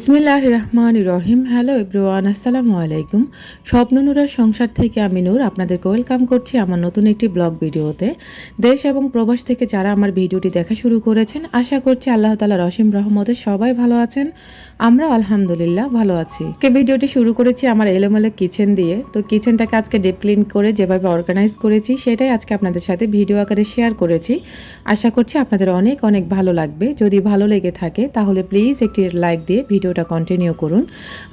বিসমিল্লাহ রহমান রহিম hello everyone আসসালামু আলাইকুম। স্বপ্ন নুরার সংসার থেকে আমি নূর, আপনাদেরকে ওয়েলকাম করছি আমার নতুন একটি ব্লগ ভিডিওতে দেশ এবং প্রবাস থেকে যারা আমার ভিডিওটি দেখা শুরু করেছেন, আশা করছি আল্লাহ তালা রহিম রহমতে সবাই ভালো আছেন। আমরা আলহামদুলিল্লাহ ভালো আছি। কে ভিডিওটি শুরু করেছি আমার এলোমেলো কিচেন দিয়ে। তো কিচেনটাকে আজকে ডিপ ক্লিন করে যেভাবে অর্গানাইজ করেছি, সেটাই আজকে আপনাদের সাথে ভিডিও আকারে শেয়ার করেছি। আশা করছি আপনাদের অনেক অনেক ভালো লাগবে। যদি ভালো লেগে থাকে, তাহলে প্লিজ একটি লাইক দিয়ে ভিডিওটা কন্টিনিউ করুন।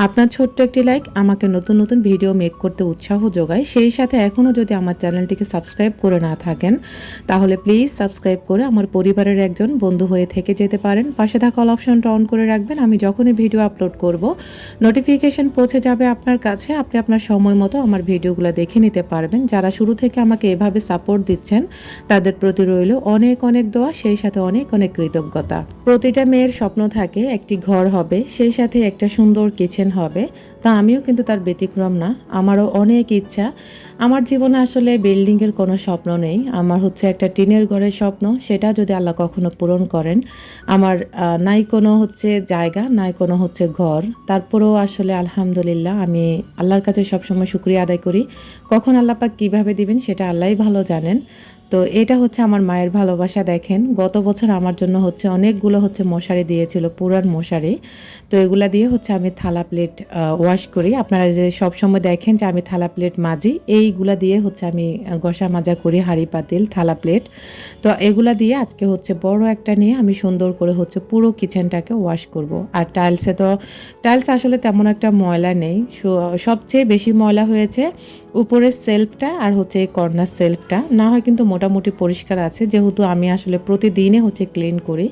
আপনার ছোট্ট একটি লাইক আমাকে নতুন নতুন ভিডিও মেক করতে উৎসাহ যোগায়। সেই সাথে এখনও যদি আমার চ্যানেলটিকে সাবস্ক্রাইব করে না থাকেন, তাহলে প্লিজ সাবস্ক্রাইব করে আমার পরিবারের একজন বন্ধু হয়ে থেকে যেতে পারেন। পাশে থাকা অল অপশনটা অন করে রাখবেন। আমি যখনই ভিডিও আপলোড করব নোটিফিকেশন পৌঁছে যাবে আপনার কাছে। আপনি আপনার সময় মতো আমার ভিডিওগুলো দেখে নিতে পারবেন। যারা শুরু থেকে আমাকে এভাবে সাপোর্ট দিচ্ছেন, তাদের প্রতি রইল অনেক অনেক দোয়া, সেই সাথে অনেক অনেক কৃতজ্ঞতা। প্রতিটা মেয়ের স্বপ্ন থাকে, একটি ঘর হবে সেই সাথে একটা সুন্দর কিচেন হবে। তা আমিও কিন্তু তার ব্যতিক্রম না, আমারও অনেক ইচ্ছা। আমার জীবনে আসলে বিল্ডিংয়ের কোনো স্বপ্ন নেই। আমার হচ্ছে একটা টিনের ঘরের স্বপ্ন, সেটা যদি আল্লাহ কখনো পূরণ করেন। আমার নাই কোনো হচ্ছে জায়গা, নাই কোনো হচ্ছে ঘর। তারপরেও আসলে আলহামদুলিল্লাহ আমি আল্লাহর কাছে সবসময় শুক্রিয়া আদায় করি। কখন আল্লাহ পাক কীভাবে দিবেন সেটা আল্লাহই ভালো জানেন। তো এটা হচ্ছে আমার মায়ের ভালোবাসা, দেখেন। গত বছর আমার জন্য হচ্ছে অনেকগুলো হচ্ছে মশারি দিয়েছিল, পুরান মশারি। তো এগুলা দিয়ে হচ্ছে আমি থালা প্লেট ওয়াশ করি। আপনারা যে সব সময় দেখেন যে আমি থালা প্লেট মাজি, এইগুলা দিয়ে হচ্ছে আমি ঘষা মাজা করি, হাঁড়ি, পাতিল, থালা প্লেট। তো এগুলা দিয়ে আজকে হচ্ছে বড় একটা নিয়ে আমি সুন্দর করে হচ্ছে পুরো কিচেনটাকে ওয়াশ করব। আর টাইলসে তো টাইলস আসলে তেমন একটা ময়লা নেই। সবচেয়ে বেশি ময়লা হয়েছে উপরের সেলফটা আর হচ্ছে এই কর্নার সেলফটা না হয় কিন্তু মোটামুটি পরিষ্কার আছে, যেহেতু আমি আসলে প্রতিদিনে হচ্ছে ক্লিন করি।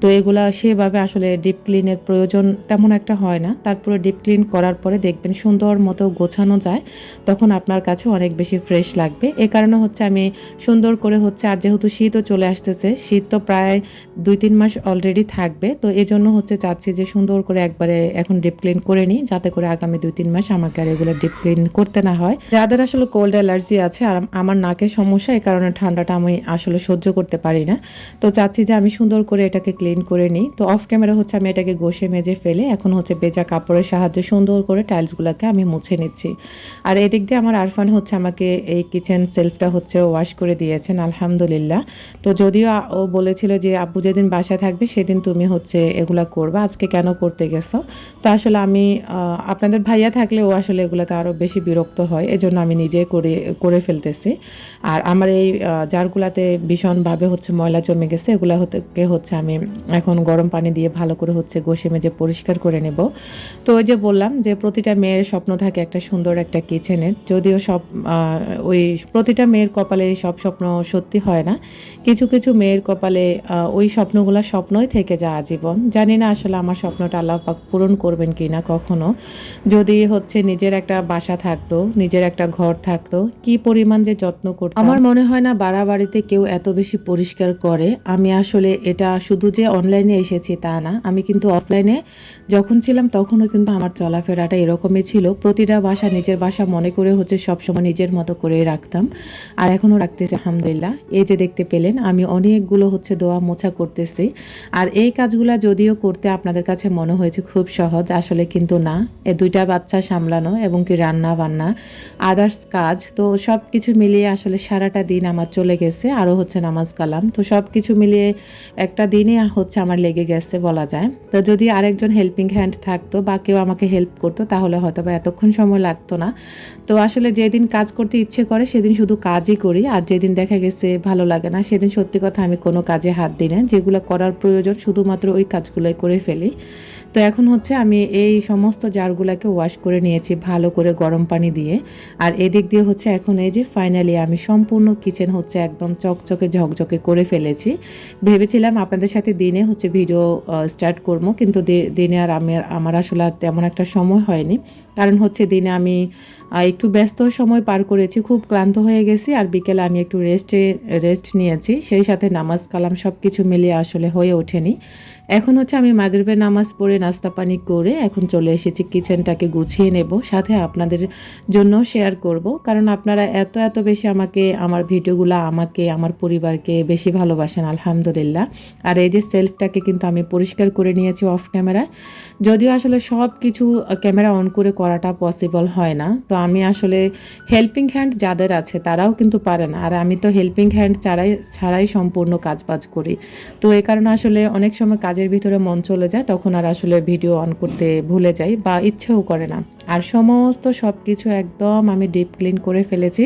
তো এগুলা সেভাবে আসলে ডিপ ক্লিনের প্রয়োজন তেমন একটা হয় না। তারপরে ডিপ ক্লিন করার পরে দেখবেন সুন্দর মতো গোছানো যায়। তখন আপনার কাছে অনেক বেশি ফ্রেশ লাগবে। এ কারণে হচ্ছে আমি সুন্দর করে হচ্ছে, আর যেহেতু শীতও চলে আসতেছে, শীত তো প্রায় দুই তিন মাস অলরেডি থাকবে। তো এজন্য হচ্ছে চাচ্ছি যে সুন্দর করে একবারে এখন ডিপ ক্লিন করে নিই, যাতে করে আগামী দুই তিন মাস আমাকে আর এগুলো ডিপ ক্লিন করতে না হয়। যাদের আসলে কোল্ড অ্যালার্জি আছে, আর আমার নাকের সমস্যা এই কারণে ঠান্ডাটা আমি আসলে সহ্য করতে পারি না। তো চাচ্ছি যে আমি সুন্দর করে এটাকে ক্লিন করে নিই। তো অফ ক্যামেরা হচ্ছে আমি এটাকে ঘষে, মেজে ফেলে এখন হচ্ছে বেজা কাপড়ের সাহায্যে সুন্দর করে টাইলসগুলোকে আমি মুছে নিচ্ছি। আর এদিক দিয়ে আমার আরফান হচ্ছে আমাকে এই কিচেন সেলফটা হচ্ছে ওয়াশ করে দিয়েছেন, আলহামদুলিল্লাহ। তো যদিও ও বলেছিল যে, আব্বু যেদিন বাসায় থাকবে সেদিন তুমি হচ্ছে এগুলা করবা, আজকে কেন করতে গেছো? তো আসলে আমি আপনাদের ভাইয়া থাকলে ও আসলে এগুলাতে আরও বেশি বিরক্ত হয়, এজন্য আমি নিজে করে করে ফেলতেছি। আর আমার এই জারগুলাতে ভীষণভাবে হচ্ছে ময়লা জমে গেছে এগুলা হতে হচ্ছে আমি এখন গরম পানি দিয়ে ভালো করে হচ্ছে ঘষে মেজে পরিষ্কার করে নেব। তো ওই যে বললাম যে প্রতিটা মেয়ের স্বপ্ন থাকে একটা সুন্দর একটা কিচেনের। যদিও সব ওই প্রতিটা মেয়ের কপালে সব স্বপ্ন সত্যি হয় না। কিছু কিছু মেয়ের কপালে ওই স্বপ্নগুলো স্বপ্নই থেকে যায় আজীবন। জানি না আসলে আমার স্বপ্নটা আল্লাহ পূরণ করবেন কি না কখনো। যদি হচ্ছে নিজের একটা বাসা থাকতো, নিজের একটা ঘর থাকতো, কি পরিমাণ যে যত্ন করতো আমার মনে হয় না বাড়াবাড়িতে কেউ এত বেশি পরিষ্কার করে। আমি আসলে এটা শুধু যে অনলাইনে এসেছি তা না। আমি কিন্তু অফলাইনে যখন ছিলাম তখনও কিন্তু আমার চলাফেরাটা এরকমই ছিল। প্রতিটা বাসা নিজের বাসা মনে করে হচ্ছে সবসময় নিজের মতো করে রাখতাম। আর এখনও রাখতেছি, আলহামদুলিল্লাহ। এই যে দেখতে পেলেন, আমি অনেকগুলো হচ্ছে দোয়া মোছা করতেছি। আর এই কাজগুলা যদিও করতে আপনাদের কাছে মনে হয়েছে খুব সহজ, আসলে কিন্তু না। এ দুইটা বাচ্চা সামলানো এবং কি রান্না বান্না আদার্স কাজ, তো সব কিছু মিলিয়ে আসলে সারাটা দিন আমার চলে গেছে, আরও হচ্ছে নামাজ কালাম। তো সব কিছু মিলিয়ে একটা দিনই হচ্ছে আমার লেগে গেছে বলা যায়। তো যদি আরেকজন হেল্পিং হ্যান্ড থাকতো বা কেউ আমাকে হেল্প করতো, তাহলে হয়তো বা এতক্ষণ সময় লাগতো না। তো আসলে যেদিন কাজ করতে ইচ্ছে করে, সেদিন শুধু কাজই করি। আর যেদিন দেখা গেছে ভালো লাগে না, সেদিন সত্যি কথা আমি কোনো কাজে হাত দিই না। যেগুলো করার প্রয়োজন, শুধুমাত্র ওই কাজগুলোই করে ফেলি। তো এখন হচ্ছে আমি এই সমস্ত জারগুলোকে ওয়াশ করে নিয়েছি ভালো করে গরম পানি দিয়ে। আর এদিক দিয়ে হচ্ছে এখন এই যে ফাইনালি আমি সম্পূর্ণ কিচেন হচ্ছে একদম চকচকে ঝকঝকে করে ফেলেছি। ভেবেছিলাম আপনাদের সাথে দিনে হচ্ছে ভিডিও স্টার্ট করব, কিন্তু দিনে আর আমি আমার আসলে আর তেমন একটা সময় হয়নি। কারণ হচ্ছে দিনে আমি একটু ব্যস্ত সময় পার করেছি, খুব ক্লান্ত হয়ে গেছি আর বিকেলে আমি একটু রেস্টে রেস্ট নিয়েছি। সেই সাথে নামাজ কালাম সব কিছু মিলিয়ে আসলে হয়ে ওঠেনি। এখন হচ্ছে আমি মাগরিবের নামাজ পড়ে নাস্তা পানি করে এখন চলে এসেছি কিচেনটাকে গুছিয়ে নেব, সাথে আপনাদের জন্য শেয়ার করব। কারণ আপনারা এত এত বেশি আমাকে, আমার ভিডিওগুলো আমাকে, আমার পরিবারকে বেশি ভালোবাসেন, আলহামদুলিল্লাহ। আর এই যে সেলফটাকে কিন্তু আমি পরিষ্কার করে নিয়েছি অফ ক্যামেরায় যদিও আসলে সব কিছু ক্যামেরা অন করে করাটা পসিবল হয় না। তো আমি আসলে হেল্পিং হ্যান্ড যাদের আছে তারাও কিন্তু পারে না। আর আমি তো হেল্পিং হ্যান্ড ছাড়াই ছাড়াই সম্পূর্ণ কাজ বাজ করি। তো এই কারণে আসলে অনেক সময় কাজের ভিতরে মন চলে যায়, তখন আর আসলে ভিডিও অন করতে ভুলে যাই বা ইচ্ছেও করে না। আর সমস্ত সব কিছু একদম আমি ডিপ ক্লিন করে ফেলেছি।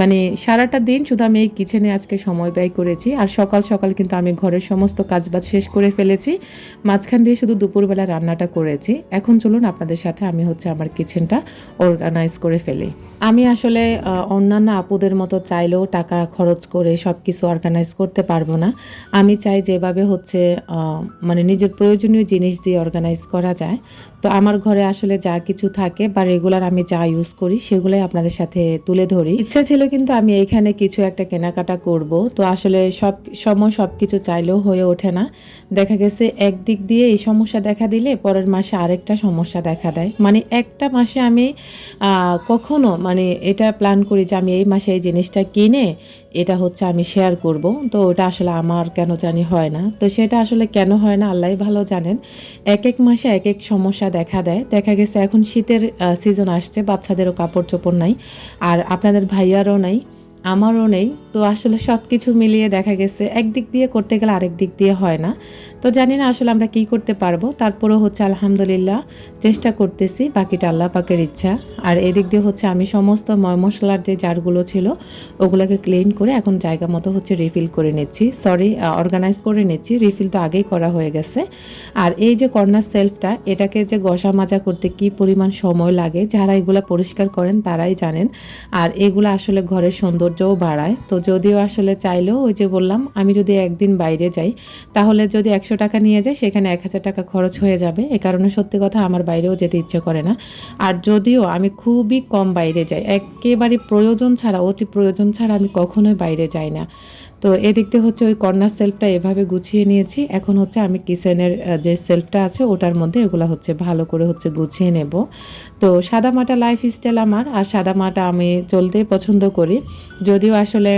মানে সারাটা দিন শুধু আমি এই কিচেনে আজকে সময় ব্যয় করেছি আর সকাল সকাল কিন্তু আমি ঘরের সমস্ত কাজবাজ শেষ করে ফেলেছি। মাঝখান দিয়ে শুধু দুপুরবেলা রান্নাটা করেছি। এখন চলুন আপনাদের সাথে আমি হচ্ছে আমার কিচেনটা অর্গানাইজ করে ফেলি। আমি আসলে অন্যান্য আপুদের মতো চাইলেও টাকা খরচ করে সব কিছু অর্গানাইজ করতে পারব না। আমি চাই যেভাবে হচ্ছে মানে নিজের প্রয়োজনীয় জিনিস দিয়ে অর্গানাইজ করা যায়। তো আমার ঘরে আসলে যা কিছু থাকে বা রেগুলার আমি যা ইউজ করি সেগুলোই আপনাদের সাথে তুলে ধরি। ইচ্ছা ছিল কিন্তু আমি এখানে কিছু একটা কেনাকাটা করব। তো আসলে সব সময় সব কিছু চাইলেও হয়ে ওঠে না। দেখা গেছে একদিক দিয়ে এই সমস্যা দেখা দিলে পরের মাসে আরেকটা সমস্যা দেখা দেয়। মানে একটা মাসে আমি কখনো মানে এটা প্ল্যান করি যে আমি এই মাসে এই জিনিসটা কিনে এটা হচ্ছে আমি শেয়ার করব। তো ওটা আসলে আমার কেন জানি হয় না। তো সেটা আসলে কেন হয় না আল্লাহ ভালো জানেন। এক এক মাসে এক এক সমস্যা দেখা দেয়। দেখা গেছে এখন শীতের সিজন আসছে বাচ্চাদেরও কাপড় চোপড় নাই আর আপনাদের ভাইয়ারও নাই। আমারও নেই। তো আসলে সব কিছু মিলিয়ে দেখা গেছে, একদিক দিয়ে করতে গেলে আরেক দিক দিয়ে হয় না। তো জানি না আসলে আমরা কি করতে পারব। তারপরেও হচ্ছে আলহামদুলিল্লাহ চেষ্টা করতেছি, বাকিটা আল্লাহ পাকের ইচ্ছা। আর এদিক দিয়ে হচ্ছে আমি সমস্ত ময় মশলার যে জারগুলো ছিল, ওগুলোকে ক্লিন করে এখন জায়গা মতো হচ্ছে রিফিল করে নিচ্ছি। সরি অর্গানাইজ করে নিচ্ছি। রিফিল তো আগেই করা হয়ে গেছে। আর এই যে কর্নার সেলফটা এটাকে যে গসা মাজা করতে কি পরিমাণ সময় লাগে, যারা এগুলো পরিষ্কার করেন তারাই জানেন। আর এগুলো আসলে ঘরের সৌন্দর্যও বাড়ায়। তো যদিও আসলে চাইলেও ওই যে বললাম, আমি যদি একদিন বাইরে যাই, তাহলে যদি একশো টাকা নিয়ে যাই সেখানে এক হাজার টাকা খরচ হয়ে যাবে। এ কারণে সত্যি কথা আমার বাইরেও যেতে ইচ্ছে করে না। আর যদিও আমি খুবই কম বাইরে যাই, একেবারে প্রয়োজন ছাড়া, অতি প্রয়োজন ছাড়া আমি কখনোই বাইরে যাই না। তো এদিক দিয়ে হচ্ছে ওই কর্নার সেলফটা এভাবে গুছিয়ে নিয়েছি। এখন হচ্ছে আমি কিচেনের যে সেলফটা আছে ওটার মধ্যে এগুলো হচ্ছে ভালো করে হচ্ছে গুছিয়ে নেব। তো সাদামাটা লাইফ স্টাইল আমার, আর সাদা মাটা আমি চলতেই পছন্দ করি। যদিও আসলে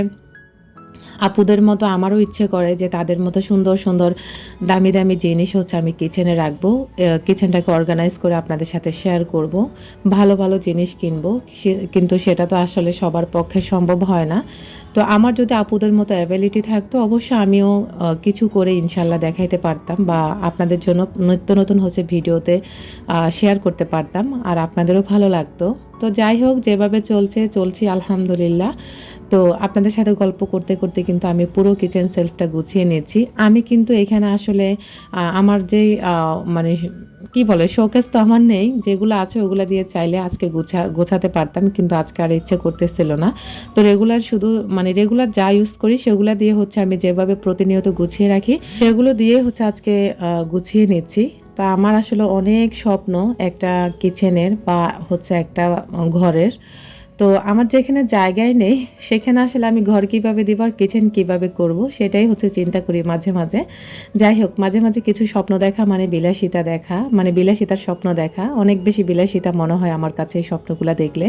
আপুদের মতো আমারও ইচ্ছে করে যে তাদের মতো সুন্দর সুন্দর, দামি দামি জিনিস হচ্ছে আমি কিচেনে রাখব। কিচেনটাকে অর্গানাইজ করে আপনাদের সাথে শেয়ার করব। ভালো ভালো জিনিস কিনবো। কিন্তু সেটা তো আসলে সবার পক্ষে সম্ভব হয় না। তো আমার যদি আপুদের মতো অ্যাবিলিটি থাকতো অবশ্যই আমিও কিছু করে ইনশাল্লাহ দেখাইতে পারতাম বা আপনাদের জন্য নিত্য নতুন হচ্ছে ভিডিওতে শেয়ার করতে পারতাম। আর আপনাদেরও ভালো লাগতো। তো যাই হোক, যেভাবে চলছে, চলছি আলহামদুলিল্লাহ। তো আপনাদের সাথে গল্প করতে করতে কিন্তু আমি পুরো কিচেন সেলফটা গুছিয়ে নিয়েছি। আমি কিন্তু এখানে আসলে আমার যেই মানে কি বলে শোকেস তো আমার নেই। যেগুলো আছে ওগুলো দিয়ে চাইলে আজকে গুছা, গোছাতে পারতাম, কিন্তু আজকে আর ইচ্ছে করতেছিল না। তো রেগুলার শুধু মানে রেগুলার যা ইউজ করি সেগুলো দিয়ে হচ্ছে আমি যেভাবে প্রতিনিয়ত গুছিয়ে রাখি, সেগুলো দিয়ে হচ্ছে আজকে গুছিয়ে নিচ্ছি। তো আমার আসলে অনেক স্বপ্ন একটা কিচেনের বা হচ্ছে একটা ঘরের। তো আমার যেখানে জায়গায় নেই, সেখানে আসলে আমি ঘর কীভাবে দিব আর কিচেন কীভাবে করব, সেটাই হচ্ছে চিন্তা করি মাঝে মাঝে। যাই হোক, মাঝে মাঝে কিছু স্বপ্ন দেখা মানে বিলাসিতা দেখা মানে বিলাসিতার স্বপ্ন দেখা। অনেক বেশি বিলাসিতা মনে হয় আমার কাছে এই স্বপ্নগুলো দেখলে।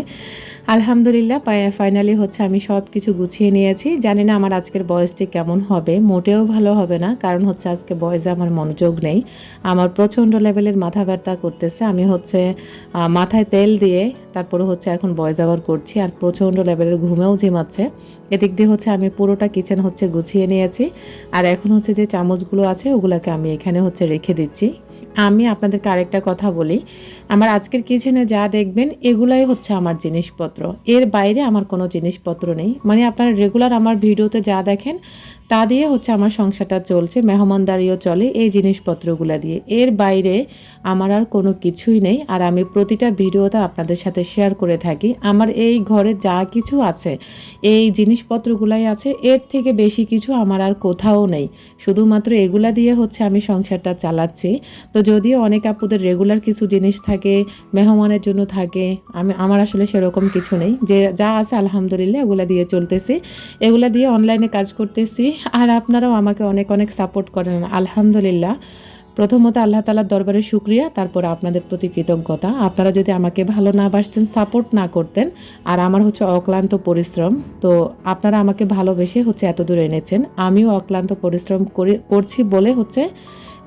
আলহামদুলিল্লাহ ফাইনালি হচ্ছে আমি সব কিছু গুছিয়ে নিয়েছি। জানি না আমার আজকের বয়সটি কেমন হবে, মোটেও ভালো হবে না, কারণ হচ্ছে আজকে বয়সে আমার মনোযোগ নেই। আমার প্রচণ্ড লেভেলের মাথা ব্যথা করতেছে। আমি হচ্ছে মাথায় তেল দিয়ে, তারপরে হচ্ছে এখন বয়স আবার করছি আর প্রচণ্ড লেভেলের ঘুমেও জিমাচ্ছে এদিক দিয়ে হচ্ছে আমি পুরোটা কিচেন হচ্ছে গুছিয়ে নিয়েছি। আর এখন হচ্ছে যে চামচগুলো আছে, ওগুলোকে আমি এখানে হচ্ছে রেখে দিচ্ছি। আমি আপনাদেরকে আরেকটা কথা বলি। আমার আজকের কিচেনে যা দেখবেন, এগুলাই হচ্ছে আমার জিনিসপত্র। এর বাইরে আমার কোনো জিনিসপত্র নেই। মানে আপনারা রেগুলার আমার ভিডিওতে যা দেখেন, তা দিয়ে হচ্ছে আমার সংসারটা চলছে, মেহমানদারিও চলে এই জিনিসপত্রগুলো দিয়ে। এর বাইরে আমার আর কোনো কিছুই নেই। আর আমি প্রতিটা ভিডিওতে আপনাদের সাথে শেয়ার করে থাকি। আমার এই ঘরে যা কিছু আছে, এই জিনিসপত্রগুলাই আছে, এর থেকে বেশি কিছু আমার আর কোথাও নেই। শুধুমাত্র এগুলা দিয়ে হচ্ছে আমি সংসারটা চালাচ্ছি। তো যদিও অনেক আপুদের রেগুলার কিছু জিনিস থাকে, মেহমানের জন্য থাকে, আমি, আমার আসলে সেরকম কিছু নেই। যে যা আছে আলহামদুলিল্লাহ এগুলা দিয়ে চলতেছি। এগুলা দিয়ে অনলাইনে কাজ করতেছি। আর আপনারাও আমাকে অনেক অনেক সাপোর্ট করেন, আলহামদুলিল্লাহ। প্রথমত আল্লাহ তালার দরবারে শুক্রিয়া, তারপর আপনাদের প্রতি কৃতজ্ঞতা। আপনারা যদি আমাকে ভালো না বাসতেন, সাপোর্ট না করতেন, আর আমার হচ্ছে অক্লান্ত পরিশ্রম, তো আপনারা আমাকে ভালোবেসে হচ্ছে এত দূর এনেছেন। আমিও অক্লান্ত পরিশ্রম করে, করছি বলে হচ্ছে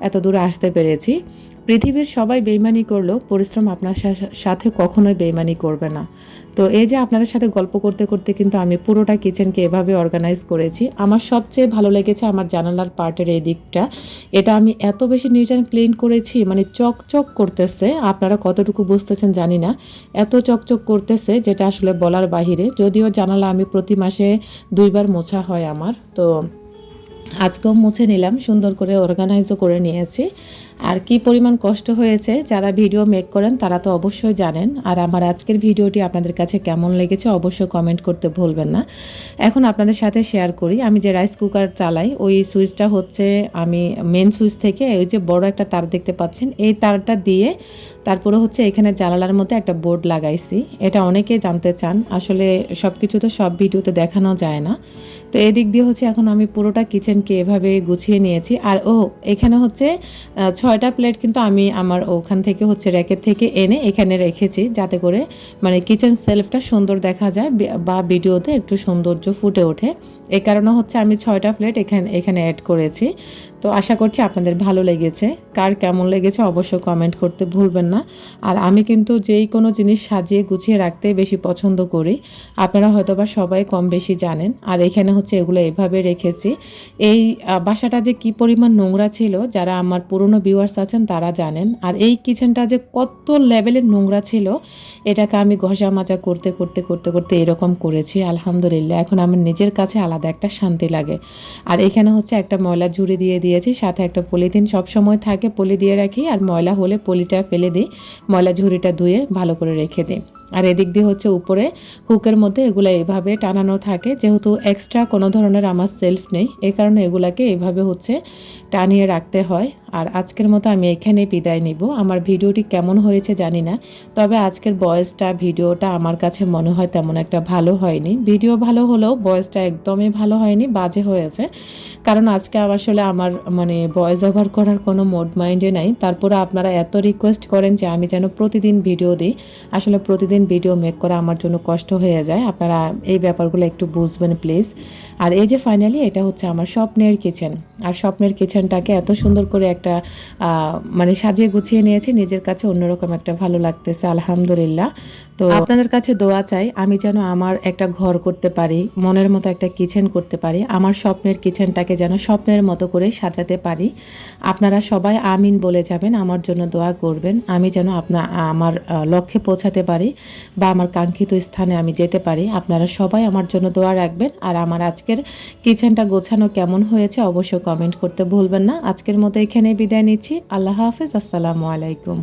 এত দূরে আসতে পেরেছি। পৃথিবীর সবাই বেইমানি করলেও পরিশ্রম আপনার সাথে কখনোই বেইমানি করবে না। তো এই যে আপনাদের সাথে গল্প করতে করতে কিন্তু আমি পুরোটা কিচেনকে এভাবে অর্গানাইজ করেছি। আমার সবচেয়ে ভালো লেগেছে আমার জানালার পার্টের এই দিকটা। এটা আমি এত বেশি নিট অ্যান্ড ক্লিন করেছি মানে চকচক করতেছে। আপনারা কতটুকু বুঝতেছেন জানি না। এত চকচক করতেছে যেটা আসলে বলার বাহিরে। যদিও জানালা আমি প্রতি মাসে দুইবার মোছা হয় আমার। তো আজকেও মুছে নিলাম, সুন্দর করে অর্গানাইজও করে নিয়েছি। আর কি পরিমাণ কষ্ট হয়েছে, যারা ভিডিও মেক করেন, তারা তো অবশ্যই জানেন। আর আমার আজকের ভিডিওটি আপনাদের কাছে কেমন লেগেছে, অবশ্যই কমেন্ট করতে ভুলবেন না। এখন আপনাদের সাথে শেয়ার করি, আমি যে রাইস কুকার চালাই, ওই সুইচটা হচ্ছে আমি মেন সুইচ থেকে, ওই যে বড় একটা তার দেখতে পাচ্ছেন, এই তারটা দিয়ে তারপরে হচ্ছে এখানে জানালার মধ্যে একটা বোর্ড লাগাইছি। এটা অনেকে জানতে চান, আসলে সব কিছু তো সব ভিডিওতে দেখানো যায় না। তো এদিক দিয়ে হচ্ছে এখন আমি পুরোটা কিচেনকে এভাবে গুছিয়ে নিয়েছি। আর ও, এখানে হচ্ছে ছয়টা প্লেট কিন্তু আমি আমার ওখান থেকে হচ্ছে র্যাকের থেকে এনে এখানে রেখেছি যাতে করে মানে কিচেন সেলফটা সুন্দর দেখা যায় বা ভিডিওতে একটু সৌন্দর্য ফুটে ওঠে। এ কারণে হচ্ছে আমি ছয়টা প্লেট এখানে এখানে অ্যাড করেছি। তো আশা করছি আপনাদের ভালো লেগেছে। কার কেমন লেগেছে অবশ্যই কমেন্ট করতে ভুলবেন না। আর আমি কিন্তু যেই কোনো জিনিস সাজিয়ে গুছিয়ে রাখতে বেশি পছন্দ করি। আপনারা হয়তো বা সবাই কম বেশি জানেন। আর এখানে হচ্ছে এগুলো এভাবে রেখেছি। এই বাসাটা যে কি পরিমাণ নোংরা ছিল, যারা আমার পুরনো ভিউয়ার্স আছেন তারা জানেন। আর এই কিচেনটা যে কত লেভেলের নোংরা ছিল, এটাকে আমি ঘষা মাজা করতে করতে করতে করতে এরকম করেছি। আলহামদুলিল্লাহ, এখন আমার নিজের কাছে আলাদা একটা শান্তি লাগে। আর এখানে হচ্ছে একটা ময়লা ঝুড়ি দিয়ে দিয়েছি, সাথে একটা পলিথিন সবসময় থাকে, পলি দিয়ে রাখি, আর ময়লা হলে পলিটা ফেলে দিই। ময়লা ঝুড়িটা ধুয়ে ভালো করে রেখে দিই। আর এদিক দিয়ে হচ্ছে উপরে হুকের মধ্যে এগুলো এইভাবে টানানো থাকে। যেহেতু এক্সট্রা কোনো ধরনের আমার সেলফ নেই এই কারণে এগুলাকে এইভাবে হচ্ছে টানিয়ে রাখতে হয়। আর আজকের মতো আমি এখানেই বিদায় নিব। আমার ভিডিওটি কেমন হয়েছে জানি না, তবে আজকের বয়েসটা, ভিডিওটা আমার কাছে মনে হয় তেমন একটা ভালো হয়নি। ভিডিও ভালো হলেও বয়েসটা একদমই ভালো হয়নি, বাজে হয়েছে। কারণ আজকে আসলে আমার মানে ভয়েস ওভার করার কোনো মোড মাইন্ডে নাই। তারপরে আপনারা এত রিকোয়েস্ট করেন যে আমি যেন প্রতিদিন ভিডিও দিই। আসলে প্রতিদিন ভিডিও মেক করা আমার জন্য কষ্ট হয়ে যায়। আপনারা এই ব্যাপারগুলো একটু বুঝবেন প্লিজ আর এই যে ফাইনালি এটা হচ্ছে আমার স্বপ্নের কিচেন আর স্বপ্নের কিচেনটাকে এত সুন্দর করে একটা মানে সাজিয়ে গুছিয়ে নিয়েছি। নিজের কাছে অন্যরকম একটা ভালো লাগতেছে, আলহামদুলিল্লাহ। তো আপনাদের কাছে দোয়া চাই, আমি যেন আমার একটা ঘর করতে পারি, মনের মতো একটা কিচেন করতে পারি, আমার স্বপ্নের কিচেনটাকে যেন স্বপ্নের মতো করে সাজাতে পারি। আপনারা সবাই আমিন বলে যাবেন, আমার জন্য দোয়া করবেন, আমি যেন আপনার আমার লক্ষ্যে পৌঁছাতে পারি বা আমার কাঙ্ক্ষিত স্থানে আমি যেতে পারি। আপনারা সবাই আমার জন্য দোয়া রাখবেন, আর আমার আজকের কিচেনটা গোছানো কেমন হয়েছে অবশ্যই কমেন্ট করতে ভুলবেন না। আজকের মতো এখানে বিদায় নিচ্ছি। আল্লাহ হাফেজ। আসসালামু আলাইকুম।